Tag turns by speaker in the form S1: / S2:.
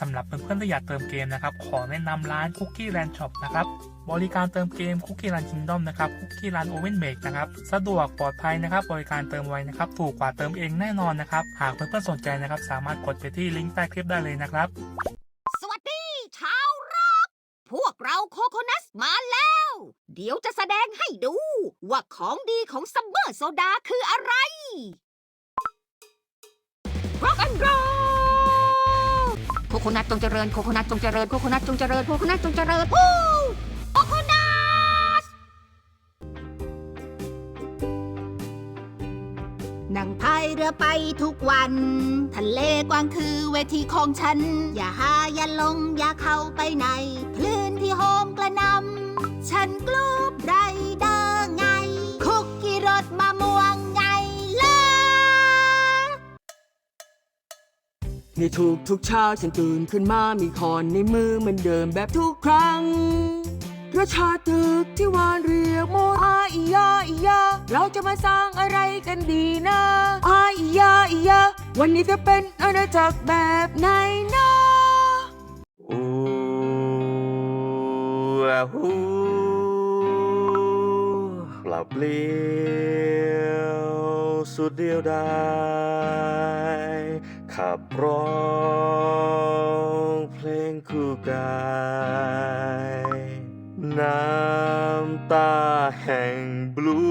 S1: สำหรับเพื่อนๆที่อยากเติมเกมนะครับ ขอแนะนำร้าน Cookie Land Shop นะครับ บริการเติมเกม Cookie Land Kingdom นะครับ Cookie Land Oven Make นะครับ สะดวกปลอดภัยนะครับ บริการเติมไวนะครับ ถูกกว่าเติมเองแน่นอนนะครับ หากเพื่อนๆสนใจนะครับ สามารถกดไปที่ลิงก์ใต้คลิปได้เลยนะครับ
S2: สวัสดีชาวร็อกพวกเราโคโคนัสมาแล้ว เดี๋ยวจะแสดงให้ดู ว่าของดีของซัมเมอร์โซดาคืออะไร โคนัทจงเจริญโคโคนัทจงเจริญโคโคนัทจงเจริญโคโคนัทจงเจริญฮู้โคโคนัทนั่งพายเรือไปทุกวัน ทะเลกว้างคือเวทีของฉัน อย่าหาอย่าลงอย่าเข้าไปในคลื่นที่
S3: ในทุกทุกๆเช้าฉันตื่นขึ้นมามีคอนในมือเหมือนเดิมแบบทุกครั้งรสชาติตึกที่วานเรียกโมอาอียาอียา เราจะมาสร้างอะไรกันดีนะอาอียาอียา วันนี้จะเป็นอาณาจักรแบบไหนนะ
S4: อูอะฮูปรับเปลี่ยวสุดเดียวไดาย ขับร้องเพลงคู่กายน้ำตาแห่งบลู